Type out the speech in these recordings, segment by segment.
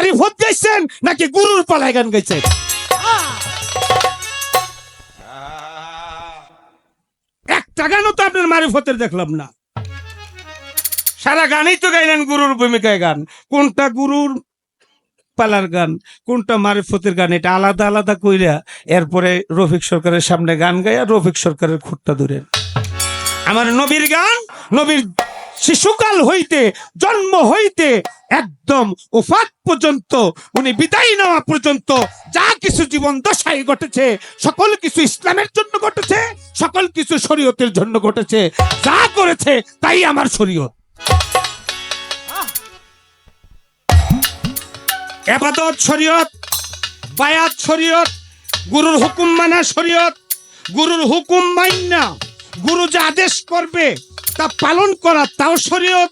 মারিফত গাইছেন নাকি গুরুর পালায় গান গাইছেন? তো আপনার মারিফতের দেখলাম না। সারা তো গাইলেন গুরুর ভূমিকায় গান। কোনটা গুরুর পালার গান, কোনটা গান, এটা আলাদা আলাদা এরপরে রফিক সরকারের সামনে গান গাইয়া রফিক সরকারের খুঁটটা ধরেন। আমার নবীর গান, নবীর শিশুকাল হইতে, জন্ম হইতে একদম ওফাত পর্যন্ত, উনি বিদায় নেওয়া পর্যন্ত যা কিছু জীবন দশায় ঘটেছে, সকল কিছু ইসলামের জন্য ঘটেছে, সকল কিছু শরীয়তের জন্য ঘটেছে। যা করেছে, তাই আমার শরীয়ত। এবাদত শরীয়ত, বায়াত শরীয়ত, গুরুর হুকুম মানা শরীয়ত, গুরুর হুকুম মাইনা গুরু যে আদেশ করবে তা পালন করা, তাও শরীয়ত।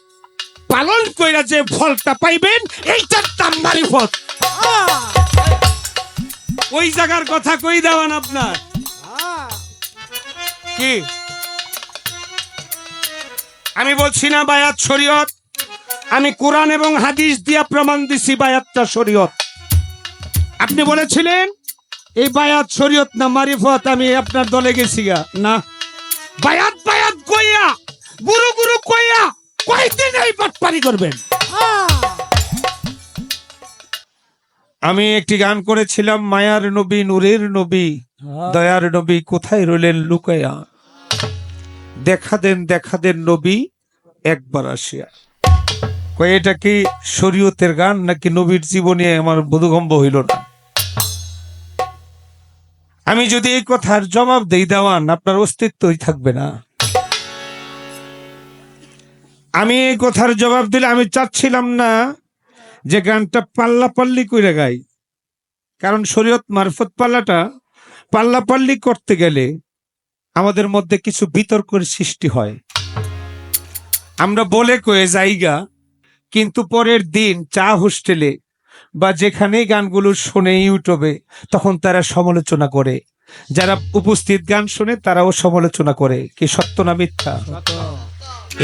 পালন কইরা যে ফলটা পাইবেন, এইটার দাম মারিফত ওই জায়গার কথা কই দেওয়ান আপনার? কি? আমি বলছি না বায়াত শরীয়ত। আমি কোরআন এবং হাদিস দিয়া প্রমাণ দিছি বায়াতটা শরীয়ত। আপনি বলেছিলেন, এই বায়াত শরীয়ত না মারিফত, আমি আপনার দলে গেছি না। বায়াত বায়াত কইয়া গুরু গুরু কইয়া কয়দিন এই বাটপারি করবেন? আমি একটি গান করেছিলাম মায়ার নবী নূরের নবী দয়ার নবী কোথায় রইলেন লুকাইয়া দেখা দেন দেখা দেন নবী একবার আসিয়া। কয় এটা কি শরীয়তের গান নাকি নবীর জীবনে আমার বোধগম্ব হইল না? আমি যদি এই কথার জবাব দেই দেওয়ান আপনার অস্তিত্বই থাকবে না। আমি এই কথার জবাব দিলে আমি চাচ্ছিলাম না যে গানটা পাল্লা পাল্লি করে গাই। কারণ শরীয়ত মারফত পাল্লাটা পাল্লা পাল্লি করতে গেলে আমাদের মধ্যে কিছু বিতর্কের সৃষ্টি হয়। আমরা বলে কয়ে জায়গা কিন্তু পরের দিন চা হোস্টেলে বা যেখানেই গানগুলো শোনে ইউটিউবে, তখন তারা সমালোচনা করে। যারা উপস্থিত গান শুনে, তারাও সমালোচনা করে, কি সত্য না মিথ্যা?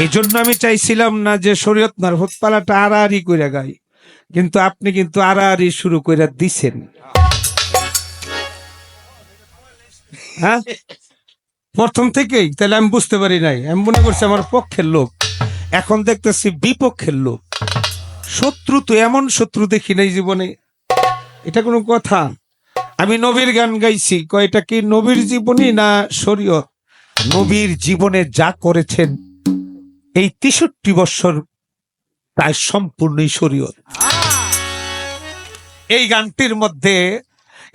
এই জন্য আমি চাইছিলাম না যে শরীয়ত মারফত পালাটা আড়াআড়ি করে গাই, কিন্তু আপনি কিন্তু আড়াআড়ি শুরু করে দিছেন। হ্যাঁ? প্রথম থেকেই, তাহলে আমি বুঝতে পারি নাই। আমি মনে করছি আমার পক্ষের লোক। এখন দেখতেছি বিপক্ষের লোক। শত্রু তো এমন শত্রু দেখি নাই জীবনে। এটা কোনো কথা? আমি নবীর গান গাইছি। কয়টা কি নবীর জীবনী না শরীয়ত? নবীর জীবনে যা করেছেন এই তেষট্টি বৎসর প্রায় সম্পূর্ণই শরীয়ত। এই গানটির মধ্যে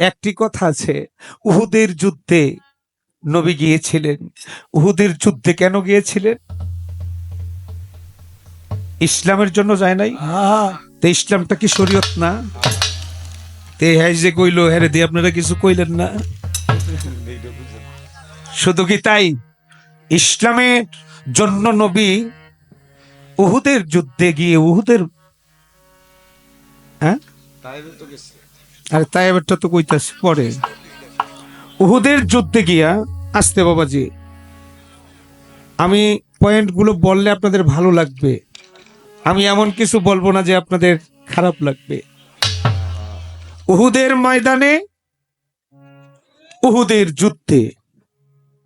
একটি কথা আছে, উহুদের যুদ্ধে নবী গিয়েছিলেন। উহুদের যুদ্ধে কেন গিয়েছিলেন? ইসলামের জন্য যায় নাই? ইসলামটা কি শরীয়ত না? তে হ্যাঁ যে কইলো হ্যাঁ দিয়ে আপনারা কিছু কইলেন না? শুধু কি তাই? ইসলামের জন্য নবী উহুদের যুদ্ধে গিয়ে উহুদের হ্যাঁ? আরে তাই তো কইতাছি পরে। উহুদের যুদ্ধে গিয়া আসতে বাবাজি, আমি পয়েন্টগুলো বললে আপনাদের ভালো লাগবে। আমি এমন কিছু বলব না যে আপনাদের খারাপ লাগবে। উহুদের ময়দানে, উহুদের যুদ্ধে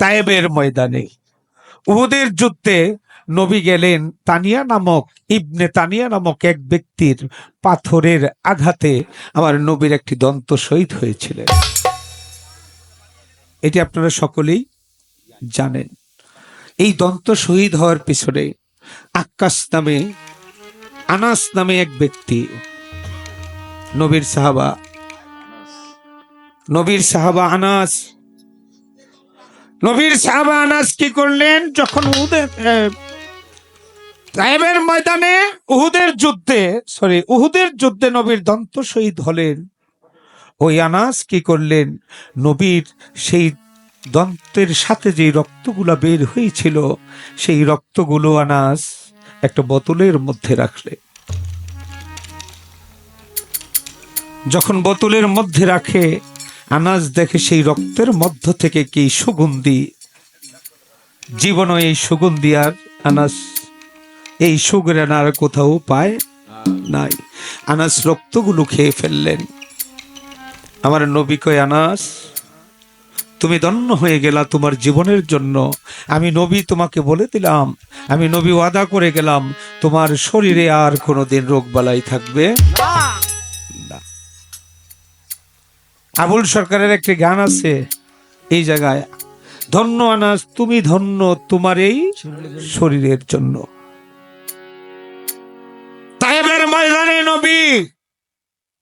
তায়েবের ময়দানে। উহুদের যুদ্ধে নবী গেলেন তানিয়া নামক ইবনে তানিয়া নামক এক ব্যক্তির পাথরের আঘাতে আমার নবীর একটি দন্ত শহীদ হয়েছিলেন। এটি আপনারা সকলেই জানেন। এই দন্ত শহীদ হওয়ার পিছনে আক্কাস নামে, আনাস নামে এক ব্যক্তি, নবীর সাহাবা। নবীর সাহাবা আনাস। নবীর সাহাবা আনাস কি করলেন? যখন উহুদের আহ, ময়দানে উহুদের যুদ্ধে সরি উহুদের যুদ্ধে নবীর দন্ত শহীদ হলেন ওই আনাস কি করলেন? নবীর সেই দন্তের সাথে যে রক্তগুলা বের হয়েছিল সেই রক্তগুলো আনাস একটা বোতলের মধ্যে রাখলে যখন বোতলের মধ্যে রাখে আনাজ দেখে সেই রক্তের মধ্য থেকে কি সুগন্ধি? জীবনও এই সুগন্ধি আর আনাস এই সুগরান আর কোথাও পায় নাই। আনাস রক্তগুলো খেয়ে ফেললেন। আমার নবী কয় আনাস তুমি দন্য হয়ে গেলা তোমার জীবনের জন্য। আমি নবী তোমাকে বলে দিলাম, আমি নবী ওয়াদা করে গেলাম, তোমার শরীরে আর কোনোদিন রোগ বালাই থাকবে? না। আবুল সরকারের একটি গান আছে, এই জায়গায়, ধন্য আনাস, তুমি ধন্য তোমার এই শরীরের জন্য।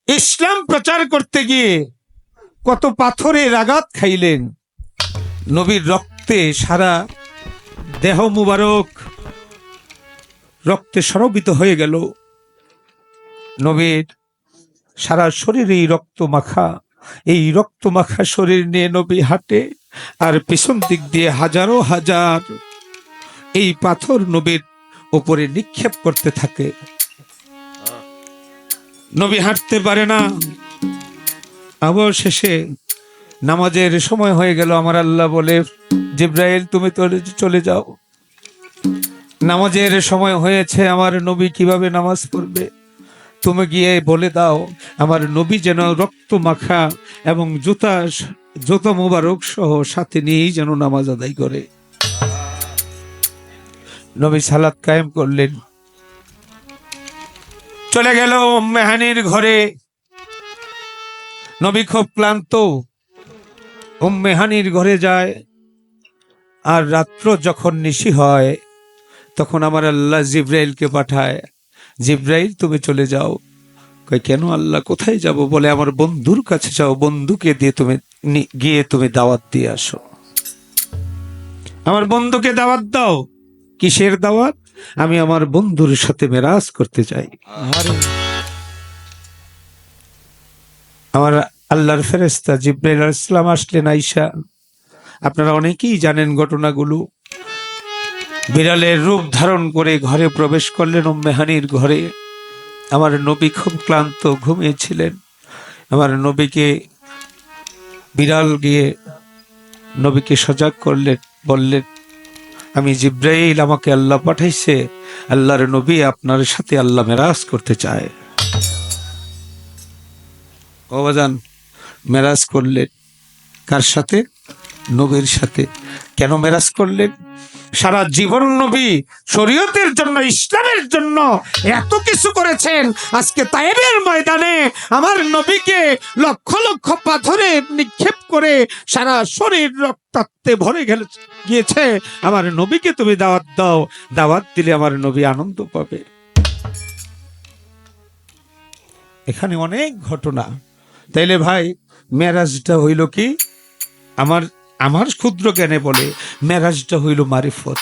ইসলাম প্রচার করতে গিয়ে কত পাথরে আঘাত খাইলেন। নবীর রক্তে সারা দেহ মুবারক রক্তে সরবিত হয়ে গেল। নবীর সারা শরীরেই রক্ত মাখা এই রক্ত মাখা শরীর নিয়ে নবী হাঁটে, আর পিছন দিক দিয়ে হাজারো হাজার। এই পাথর নবীর উপরে নিক্ষেপ করতে থাকে। নবী হাঁটতে পারে না। অবশেষে নামাজের সময় হয়ে গেল। আমার আল্লাহ বলে, জিব্রাইল, তুমি চলে যাও। নামাজের সময় হয়েছে, আমার নবী কীভাবে নামাজ পড়বে? তুমি গিয়ে বলে দাও, আমার নবী যেন রক্ত মাখা এবং জুতা জুতা মোবারক সহ সাথে নিয়েই যেন নামাজ আদায় করে। নবী সালাত কায়েম করলেন। চলে গেল মেহানির ঘরে। নবী খুব ক্লান্ত। ওম মেহানির ঘরে যায়। আর রাত্র যখন নিশি হয়, তখন আমার আল্লাহ জিব্রাইলকে পাঠায়। জিব্রাইল তুমি চলে যাও। কই কেন আল্লাহ কোথায় যাব? বলে আমার বন্ধুর কাছে যাও বন্ধুকে দিয়ে তুমি গিয়ে তুমি দাওয়াত দিয়ে আসো। আমার বন্ধুকে দাওয়াত দাও। কিসের দাওয়াত? আমি আমার বন্ধুর সাথে মেরাজ করতে চাই। আমার আল্লাহর ফেরেস্তা জিব্রাইল আলাইহিস সালাম আসলেন আইসা আপনারা অনেকেই জানেন ঘটনাগুলো। বিড়ালের রূপ ধারণ করে ঘরে প্রবেশ করলেন উম্মেহানির ঘরে। আমার নবী খুব ক্লান্ত ঘুমিয়েছিলেন। আমার নবীকে বিড়াল গিয়ে নবীকে সজাগ করলেন, বললেন, আমি জিব্রাইল, আমাকে আল্লাহ পাঠাইছে। আল্লাহর নবী আপনার সাথে আল্লাহ মেরাজ করতে চায়। অবাজান মেরাজ করলেন কার সাথে? নবীর সাথে। কেন মেরাজ করলেন? সারা জীবন নবী শরীয়তের জন্য, ইসলামের জন্য এত কিছু করেছেন। আজকে তাইবের ময়দানে আমার নবীকে লক্ষ লক্ষ পাথরে নিক্ষেপ করে সারা শরীর রক্তাক্তে ভরে গেল গিয়েছে। আমার নবীকে তুমি দাওয়াত দাও। দাওয়াত দিলে আমার নবী আনন্দ পাবে। এখানে অনেক ঘটনা। তাইলে ভাই, মেরাজটা হইল কি? আমার আমার ক্ষুদ্র জ্ঞানে বলে মেরাজটা হইল মারিফত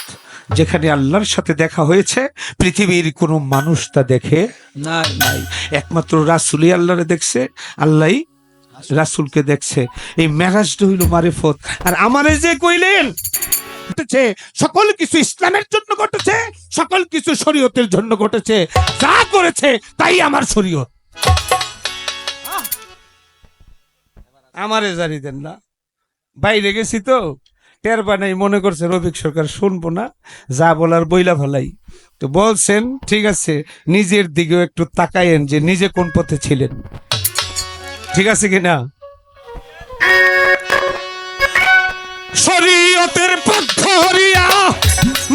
যেখানে আল্লাহর সাথে দেখা হয়েছে পৃথিবীর কোনো মানুষ তা দেখে না নাই। একমাত্র রাসুলই আল্লাহরে দেখছে আল্লাহ রাসুলকে দেখছে। এই মেরাজটা হইল মারিফত। আর আমারে যে কইলেন ঘটেছে সকল কিছু ইসলামের জন্য ঘটেছে সকল কিছু শরীয়তের জন্য ঘটেছে। যা করেছে তাই আমার শরীয়ত। আমারে জানি দেন না। বাইরে গেছি তো, টের বানাই মনে করছে রবিক সরকার শুনব না, যা বলার বইলা ফেলাই। তো বলছেন, ঠিক আছে, নিজের দিকেও একটু তাকায়েন যে নিজে কোন পথে ছিলেন। ঠিক আছে কিনা? শরীয়তের পথ হরিয়া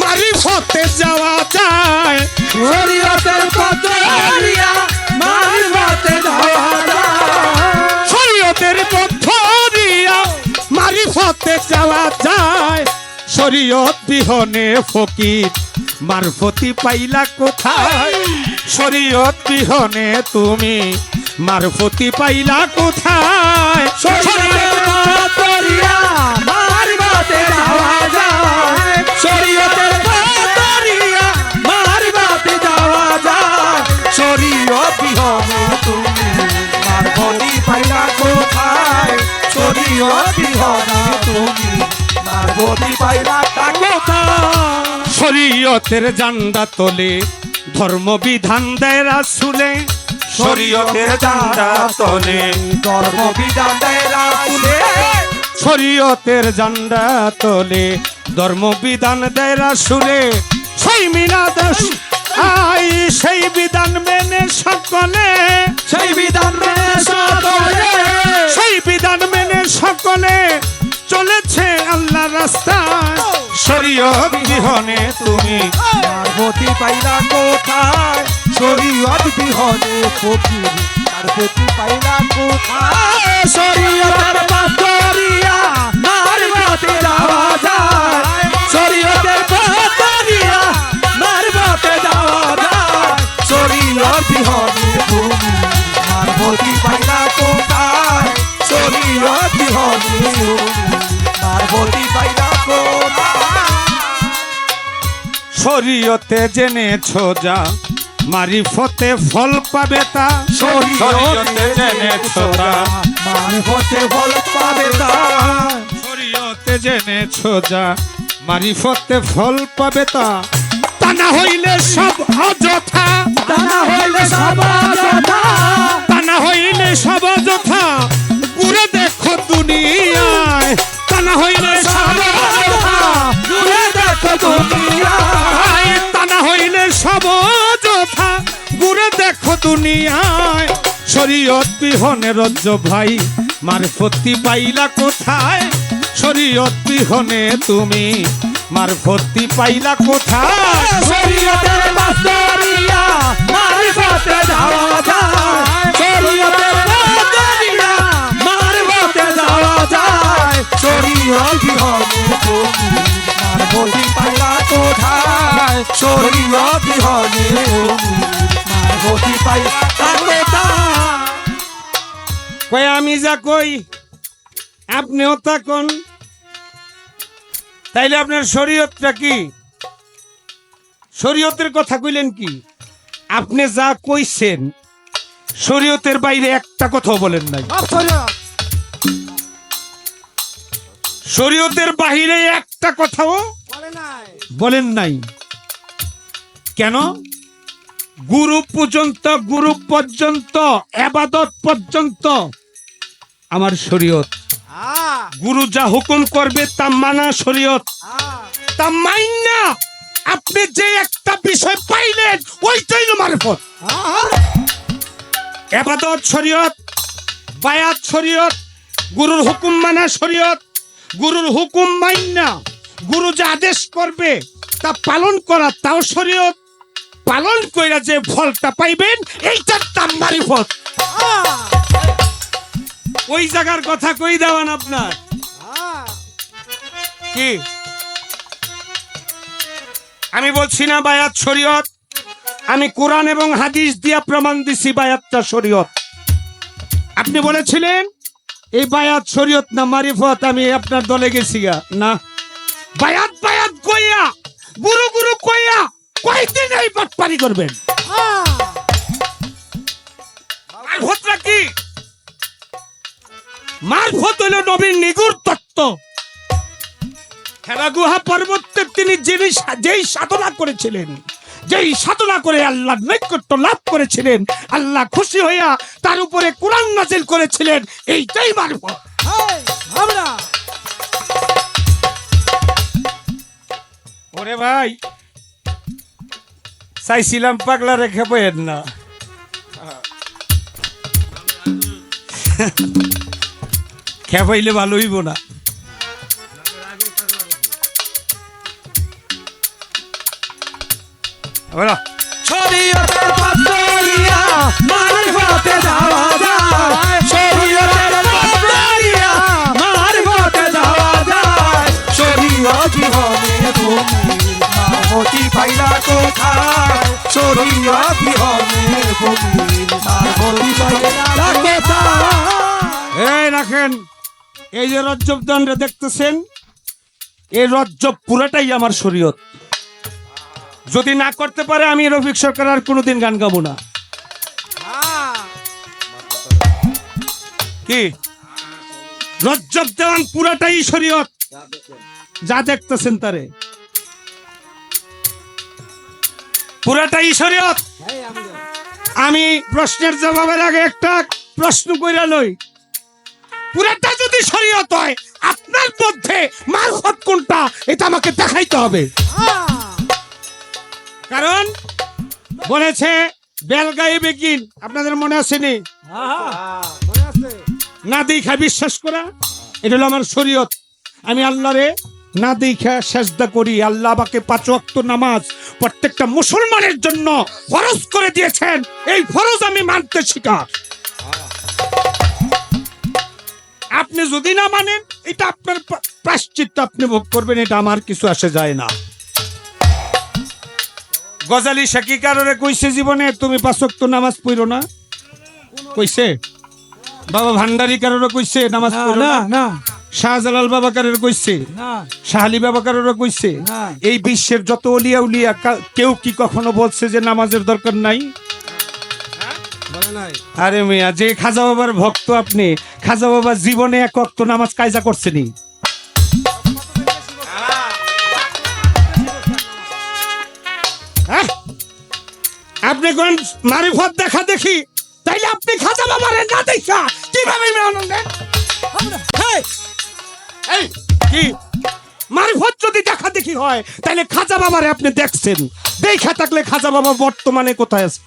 মারিফতে যাওয়া যায়। শরীয়তের পথ ধরিয়া মারিফতে যাওয়া যায়। শরীয়তের পথ মারিফতে যাওয়া যায়। শরীয়ত বিহনে ফকির, মারফতি পাইলা কোথায়? শরীয়ত বিহনে তুমি, মারফতি পাইলা কোথায়? বিহনে তুমি, মারফতি কোথায়? শরীয়তের জান্ডা তোলে ধর্ম বিধান দেয় রাসুলে। শরীয়তের জান্ডা তোলে ধর্ম বিধান দেয় রাসূলে। শরীয়তের জান্ডা তোলে ধর্ম বিধান দেয় রাসুলে। সেই মিলাদ আই সেই বিধান মেনে সকলে। সেই বিধান মেনে সকলে। সেই বিধান মেনে সকলে। চলেছে আল্লাহ রাস্তায় শরীয়ত বিহনে তুমি পার্বতী পাইলা কোথায়? শরীয়ত বিহনে ফকির পার্বতী পাইলা কোথায়? শরীয়তের শরীয়তে জেনেছো যা মারিফতে ফল পাবে তা শরীয়তে জেনেছো তা, মারফতে ফল পাবে তা। শরীয়তে জেনেছো যা মারিফতে ফল পাবে তা তা না হইলে সব অযথা তা না হইলে সব অযথা। তা না হইলে সব অযথা ঘুরে দেখো দুনিয়ায় তা না হইলে সব অযথা ঘুরে দেখো দুনিয়ায়। হইলে সব অযথা ঘুরে দেখো দুনিয়ায় শরীয়ত বিহনে রজ্জ ভাই, মারফতি পাইলা কোথায় শরীয়ত বিহনে তুমি, মারফতি পাইলা কোথায় শরীয়তের মারফতে যাওয়া যায়। শরীয়তের মারফতে যাওয়া যায়। শরীয়ত বিহনে তুমি পাইলা কোথায়? বিহনে পাইলা? কই আমি যা কই আপনিও তা কোন তাইলে আপনার শরীয়তটা কি শরীয়তের কথা কইলেন কি আপনি যা কইছেন শরীয়তের বাইরে একটা কথাও বলেন নাই শরীয়তের বাহিরে একটা কথাও বলেন নাই। কেন? গুরু পর্যন্ত গুরু পর্যন্ত এবাদত পর্যন্ত আমার শরীয়ত। গুরু যা হুকুম করবে তা মানা শরীয়ত। তা মাইনা আপনি যে একটা বিষয় পাইলেন ওইটাই মারফত। এবাদত শরীয়ত বায়াত শরীয়ত গুরুর হুকুম মানা শরীয়ত গুরুর হুকুম মাইনা গুরু যা আদেশ করবে, তা পালন করা তাও শরীয়ত। পালন কইরা যে ফলটা পাইবেন, এইটার দাম মারিফত ওই জায়গার কথা কই দেওয়ান আপনার? কি? আমি বলছি না বায়াত শরীয়ত। আমি কোরআন এবং হাদিস দিয়া প্রমাণ দিছি বায়াতটা শরীয়ত। আপনি বলেছিলেন, এই বায়াত শরীয়ত না মারিফত, আমি আপনার দলে গেছি না। বায়াত বায়াত কইয়া গুরু গুরু কইয়া কয়দিন এই বাটপারি করবেন? মারফতটা কি? মারফত হইল নবীর নিগুর তত্ত্ব। খেলাগুহা পর্বতে তিনি যিনি যেই সাধনা করেছিলেন যেই সাধনা করে আল্লাহ নৈকট্য লাভ করেছিলেন আল্লাহ খুশি হইয়া তার উপরে কোরআন নাজিল করেছিলেন এইটাই মারফত। ওরে ভাই চাইছিলাম পাগলা রেখে পেয়েন না। খেপাইলে ভালো হইব না। শরীয়তের পাতরিয়া, মারফতে যাওয়া যায়। শরীয়তের পাতরিয়া, মারফতে মারফতি পাইলা কোথায়? শরীয়ত বিহনে তুমি মারফতি পাইলা এই রাখেন এই যে রজ্জব দণ্ডে দেখতেছেন এই রজ্জব পুরাটাই আমার শরীয়ত। যদি না করতে পারে আমি রফিক সরকার আর কোনোদিন গান গাবো না। কি? রজ্জব দেওয়ান পুরাটাই শরীয়ত। যা দেখতেছেন তারে। পুরাটাই শরীয়ত আমি প্রশ্নের জবাবের আগে একটা প্রশ্ন কইরা লই। পুরাটা যদি শরীয়ত হয়, আপনার মধ্যে মারফত কোনটা, এটা আমাকে দেখাইতে হবে। কারণ বলেছে বেলগাই বেকিন আপনাদের মনে আসেনি না দেখা বিশ্বাস করা? এটা হলো আমার শরীয়ত। আমি আল্লাহরে না দেখা সেজদা করি। আল্লাহ আমাকে পাঁচ ওয়াক্ত নামাজ প্রত্যেকটা মুসলমানের জন্য ফরজ করে দিয়েছেন। এই ফরজ আমি মানতে শিকার আপনি যদি না মানেন এটা আপনার প্রা- প্রায়শ্চিত্ত আপনি ভোগ করবেন এটা আমার কিছু আসে যায় না। গজালি শাকি কারোরে কইছে জীবনে তুমি পাঁচক্ত নামাজ পড়ো না? কইছে? বাবা ভান্ডারি কারোরে কইছে নামাজ পড়ো না না। শাহজালাল বাবা কারোর কইছে। না। শাহালি বাবা কারোর কইছে। এই বিশ্বের যত অলিয়া উলিয়া কেউ কি কখনো বলছে যে নামাজের দরকার নাই? আরে মিয়া যে খাজা বাবার ভক্ত আপনি খাজা বাবা জীবনে এক অক্ত নামাজ কায়জা করছেনি হ্যাঁ? আপনি কোন মারিফত দেখা দেখি? তাইলে আপনি খাজা বাবারে না দেখা কীভাবে হেই! এই, কি? মারিফত যদি দেখা দেখি হয় তাহলে খাজা বাবারে আপনি দেখছেন। দেখা থাকলে খাজা বাবা বর্তমানে কোথায় আছে?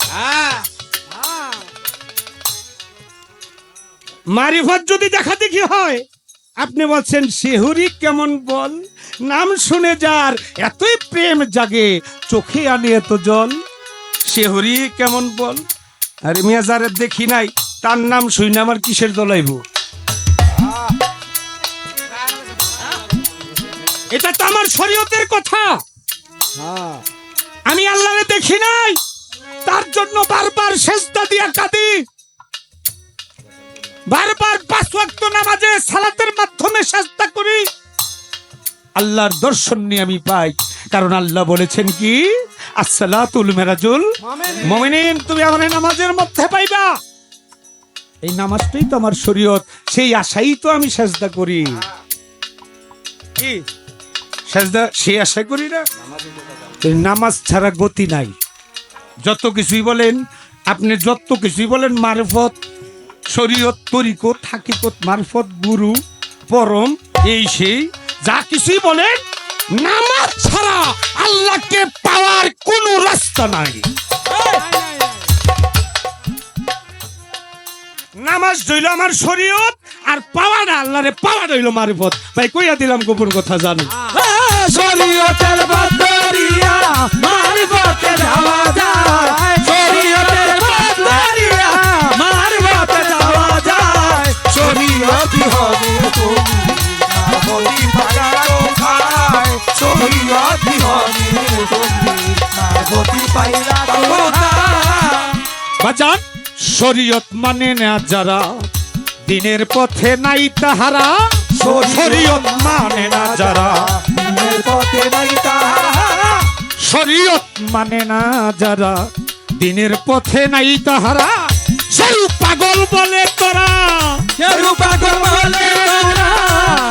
মারিফত যদি দেখা দেখি হয় আপনি বলছেন শেহুরি কেমন বল? নাম শুনে যার এতই প্রেম জাগে চোখে আনে এত জল। শেহুরি কেমন বল? আরে মিয়া যারে দেখি নাই তার নাম শুনে আমার কিসের দলাইব এটা তো আমার শরীয়তের কথা। হ্যাঁ। আমি আল্লাহরে দেখি নাই। তার জন্য বারবার সেজদা দিয়া কাঁদি। বারবার পাঁচ ওয়াক্ত নামাজে সালাতের মাধ্যমে সেজদা করি। আল্লাহর দর্শন নিয়ে আমি পাই। কারণ আল্লাহ বলেছেন কি? আসসালাতুল মেরাজুল মুমিনিন। তুমি আমার নামাজের মধ্যে পাইবা। এই নামাজটাই তো আমার শরীয়ত। সেই আশাই তো আমি সেজদা করি। কি? সেজদা সেই আশা করি না। নামাজ ছাড়া গতি নাই। যত কিছুই বলেন, আপনি যত কিছুই বলেন, মারফত, শরীয়ত, তরিকত, হাকিকত, মারফত, গুরু, পরম, এই সেই, যা কিছুই বলেন, নামাজ ছাড়া আল্লাহকে পাওয়ার কোনো রাস্তা নাই। নামাজ রইল আমার শরীয়ত, আর পাওয়া না, আল্লাহরে পাওয়া রইল মারফত। ভাই, কইয়া দিলাম গোপন কথা জানো। শরীয়তের বাদরিয়া মারিফতে যাওয়া যায়। শরীয়তের বাদরিয়া মারিফতে যাওয়া যায়। শরীয়তি হবে তুমি? বলি পাগারো খায় শরীয়তি হবে তুমি? বলি পাইলা বাজান শরীয়ত মানে না যারা দিনের পথে নাই তাহারা? শরীয়ত মানে না যারা পথে নাই তাহারা। শরীয়ত মানে না যারা দিনের পথে নাই তাহারা সেই পাগল বলে তোরা। পাগল বলে তোরা।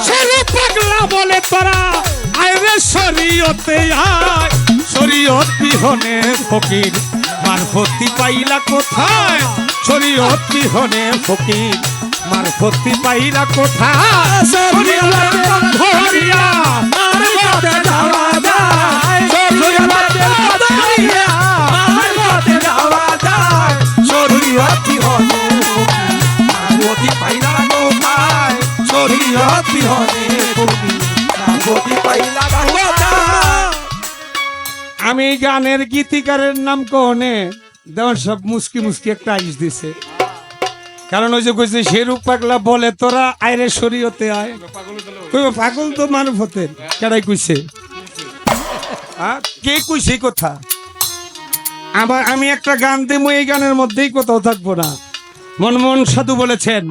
সেই পাগলা বলে তোরা। আরে শরীয়তে আয়। শরীয়ত বিহনে ফকির মারফতি পাইলা কোথায়? শরীয়ত বিহনে ফকির মারফতি পাইলা কোথায়? আমি গানের গীতিকারের নাম কনে দেওয়ার সব মুসকি মুসকি একটা আইস দিছে। কারণ ওই যে কইছে শেরুপ পাগলা বলে, তোরা আইরে শরীয়তে আয়। কইব পাগল তো মারফতের কেডাই কইছে? কে কইছে কথা? আবার আমি একটা গান দেবো, এই গানের মধ্যেই কোথাও থাকব না। মনমোহন সাধু বলেছেন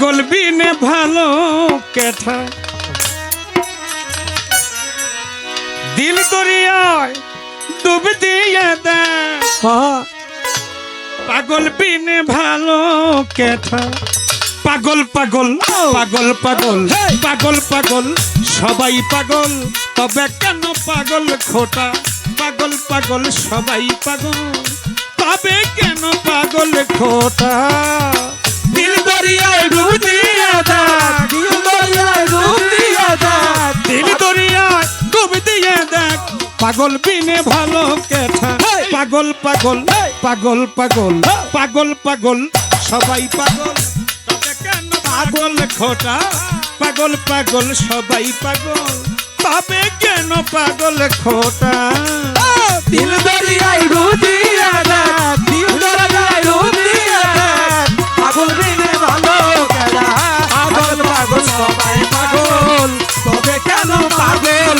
পাগল বিনে ভালো কেঠা দিল দরিয়ায় ডুব দিয়ে দেখ পাগল বিনে ভালো কেঠা পাগল পাগল পাগল পাগল পাগল পাগল সবাই পাগল তবে কেন পাগল খোটা? পাগল পাগল সবাই পাগল তবে কেন পাগল খোটা? দরিয়ায় ডুব দিয়া দেখ দিল দরিয়ায় ডুব দিয়া দেখ দিল দরিয়ায় ডুব দিয়ে দেখ পাগল বিনে ভালো কেঠা পাগল পাগল পাগল পাগল পাগল পাগল সবাই পাগল। কেন পাগল খোটা? পাগল পাগল সবাই পাগল। তবে কেন পাগল খোটা? দিল দরিয়ায় ডুব দিয়া দেখ দিল দরিয়ায় কেন পাগল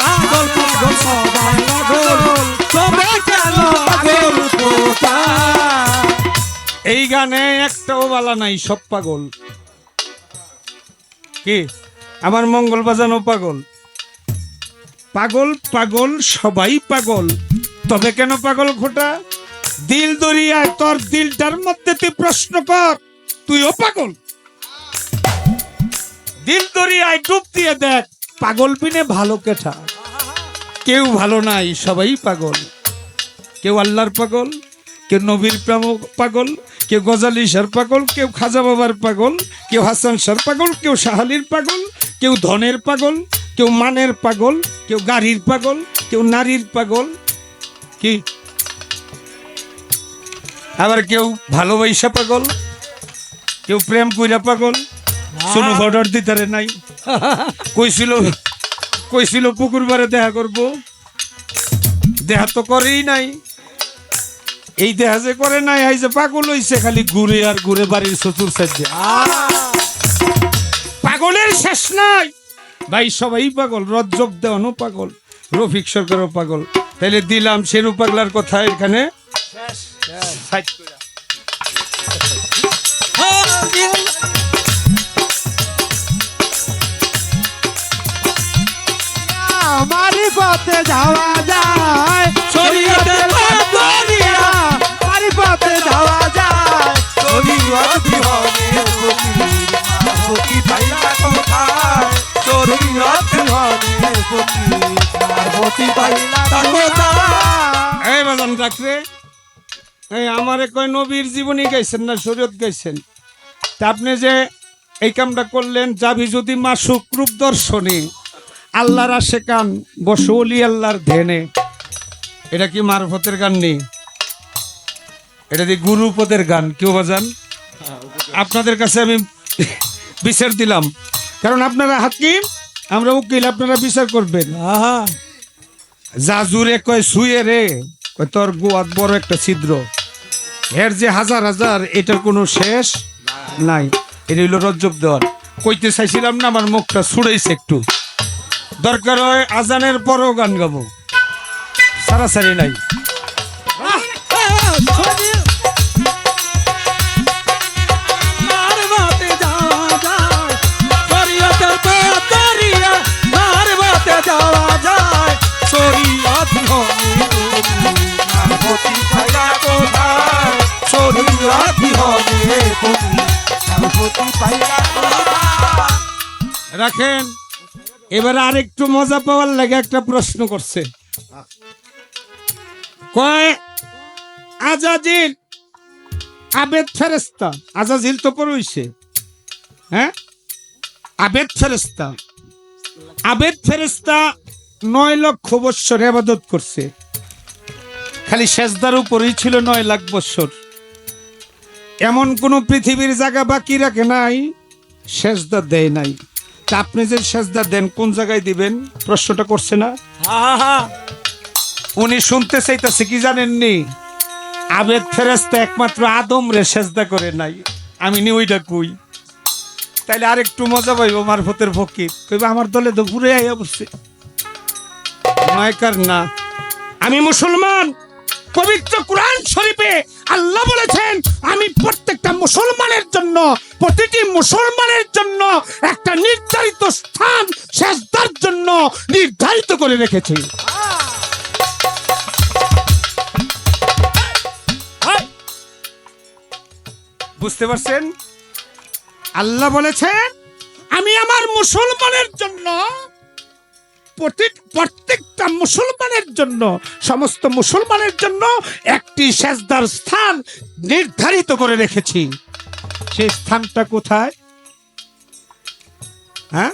পাগল পাগল সবাই পাগল। তবে কেন পাগল এই গানে একটাও বালা নাই, সব পাগল। কি? আমার মঙ্গল বাজানো পাগল। পাগল পাগল, সবাই পাগল। তবে কেন পাগল খোটা দিল দরিয়ায় তোর দিলটার মধ্যে তুই প্রশ্ন কর, তুইও পাগল। দিল দরিয়ায় ডুব দিয়ে দেখ পাগল বিনে ভালো কেঠা কেউ ভালো নাই সবাই পাগল কেউ আল্লাহর পাগল কেউ নবীর পাগল কেউ গজালি সার পাগল কেউ খাজা বাবার পাগল কেউ হাসান সার পাগল কেউ সাহালির পাগল কেউ ধনের পাগল কেউ মানের পাগল কেউ গাড়ির পাগল কেউ নারীর পাগল কি আবার কেউ ভালোবাসা পাগল কেউ প্রেম কইরা পাগল শুনো অর্ডার দিতারে নাই। কইছিল কইছিল পুকুর বারে দেখা করব। দেখা তো করেই নাই। এই দেহা যে করে নাই এই যে পাগল হইছে খালি ঘুরে আর ঘুরে বাড়ির চতুর সাইডে। পাগলের শেষ নাই। ভাই সবাই পাগল রজ্জব দেওয়ানো পাগল রফিক সরকারও পাগল। তাইলে দিলাম শেরু পাগলার কথা এখানে। সাইড পথে যাওয়া যায়, শরীয়তে দরিয়া আমার পথে যাওয়া যায়। শরীয়ত বিহনে ফকির এই আমারে কয় নবীর জীবনী গাইছেন না, শরীয়ত গাইছেন? তা আপনি যে এই কামটা করলেন, যাবি যদি মাসুক রূপ দর্শনে আল্লাহর আশে কান বসো অলি আল্লাহর ধ্যানে। এটা কি মারফতের গান নেই এটা দিয়ে গুরুপদের গান? কেউ বাজান আপনাদের কাছে আমি বিচার দিলাম। কারণ আপনারা হাকিম আমরা উকিল আপনারা বিচার করবেন। আহা। জাজুরে কয় শুয়ে রে। কয় তোর গোয়াত বড় একটা ছিদ্র। এর যে হাজার হাজার এটার কোনো শেষ নাই। এটা হইল রজ্জব দেওয়ার কইতে চাইছিলাম না আমার মুখটা ছুড়াইছে একটু। দরকার হয় আজানের পরও গান গাবো। সারাসারি নাই। রাখেন। এবার আর একটু মজা পাওয়ার লাগে একটা প্রশ্ন করছে। কয়, আজাজিল আবেদ ফেরেস্তা আজাজিল তো পড়ইছে। হ্যাঁ? আবেদ ফেরেস্তা আবেদ ফেরেস্তা নয় লক্ষ বৎসর আবাদত করছে। খালি সেজদার উপরেই ছিল নয় লাখ বৎসর। এমন কোন পৃথিবীর জায়গা বাকি রাখে নাই, সেজদা দেয় নাই। তা আপনি যে সেজদা দেন কোন জায়গায় দিবেন? প্রশ্নটা করছে না? উনি শুনতে চাইতেছে কি জানেননি? আবেদ ফেরেস্তা একমাত্র আদম রে সেজদা করে নাই। আমি নি ওইটা কই? তাইলে আর একটু মজা পাইব মারফতের ফকির। কইবা আমার দলে তো ঘুরে আইয়া বসছে। নয়কার না। আমি মুসলমান! পবিত্র কোরআন শরীফে আল্লাহ বলেছেন, আমি প্রত্যেকটা মুসলমানের জন্য, প্রতিটি মুসলমানের জন্য একটা নির্ধারিত স্থান সেজদার জন্য নির্ধারিত করে রেখেছি হয়। বুঝতে পারছেন আল্লাহ বলেছেন, আমি আমার মুসলমানের জন্য প্রতি- প্রত্যেকটা মুসলমানের জন্য সমস্ত মুসলমানের জন্য একটি সেজদার স্থান নির্ধারিত করে রেখেছি। সেই স্থানটা কোথায়? হ্যাঁ?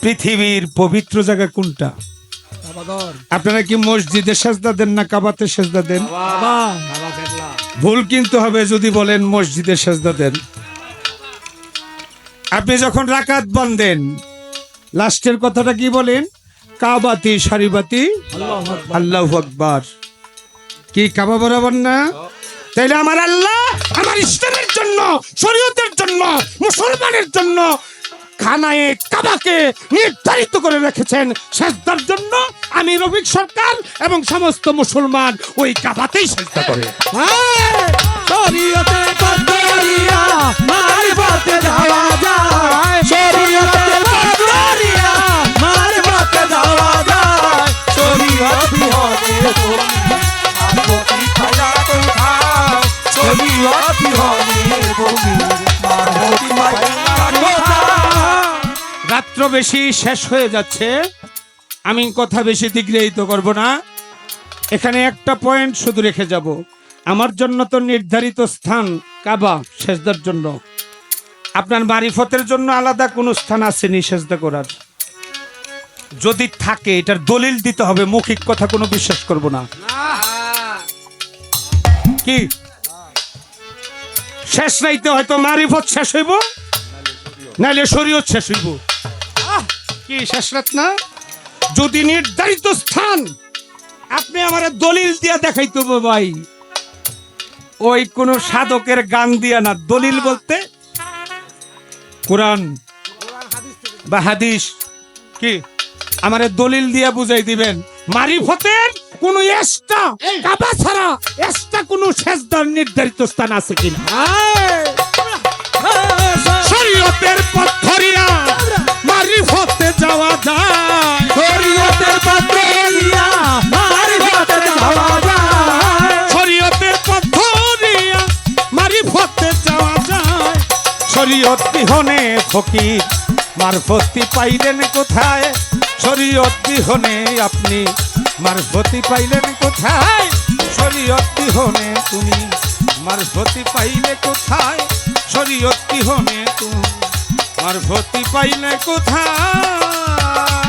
পৃথিবীর পবিত্র জায়গা কোনটা? আপনারা কি মসজিদে সেজদা দেন না কাবাতে সেজদা দেন? ভুল কিন্তু হবে যদি বলেন মসজিদে সেজদা দেন। আপনি যখন রাকাত বান্ধেন লাস্টের কথাটা কি বলেন? কাবাতি সারিবাতি আল্লাহ আকবার। কি কাবা বরাবর না? তাইলে আমার আল্লাহ আমার ইসলামের জন্য, শরীয়তের জন্য, মুসলমানের জন্য খানায় কাবাকে নির্ধারিত করে রেখেছেন। সেজদার জন্য আমি রবিক সরকার এবং সমস্ত মুসলমান ওই কাবাতেই সেজদা করে। শরীয়তে যাওয়া যায়। রাত্র বেশি শেষ হয়ে যাচ্ছে। আমি কথা বেশি দিগ্রহিত করব না। এখানে একটা পয়েন্ট শুধু রেখে যাব। আমার জন্য তো নির্ধারিত স্থান কাবা সেজদার জন্য। আপনার মারিফতের জন্য আলাদা কোনো স্থান আসেনি সেজদা করার। যদি থাকে, এটার দলিল দিতে হবে। মৌখিক কথা কোনো বিশ্বাস করব না। কি? শেষ নাইতে হয়তো মারিফত শেষ হইব? নাইলে শরীয়ত শেষ হইব। কি শেষ রাত না? যদি নির্ধারিত স্থান আপনি আমার দলিল দিয়া দেখাইতে ভাই, ওই কোন সাধকের গান দিয়া না। দলিল বলতে কোরআন বা হাদিস। কি? আমার দলিল দিয়ে বুঝাই দিবেন। মারিফতের কোন এক্সট্রা কাবা ছাড়া এক্সট্রা কোন সেজদার নির্ধারিত স্থান আছে কিনা? শরীয়তের পথ ধরিয়া মারিফতে যাওয়া যায়। শরীয়তের পদ্ধরিয়া মার পথে যাওয়া যায়। শরীয়তের পথ ধরিয়া মারিফতে যাওয়া যায়। শরীয়ত বিহনে ফকির মারফতি পাইলেন কোথায়? শরীয়ত বিহনে আপনি মারফতি পাইলেন কোথায়? শরীয়ত বিহনে তুমি মারফতি পাইলে কোথায়? শরীয়ত বিহনে তুমি মারফতি পাইলে কোথায়?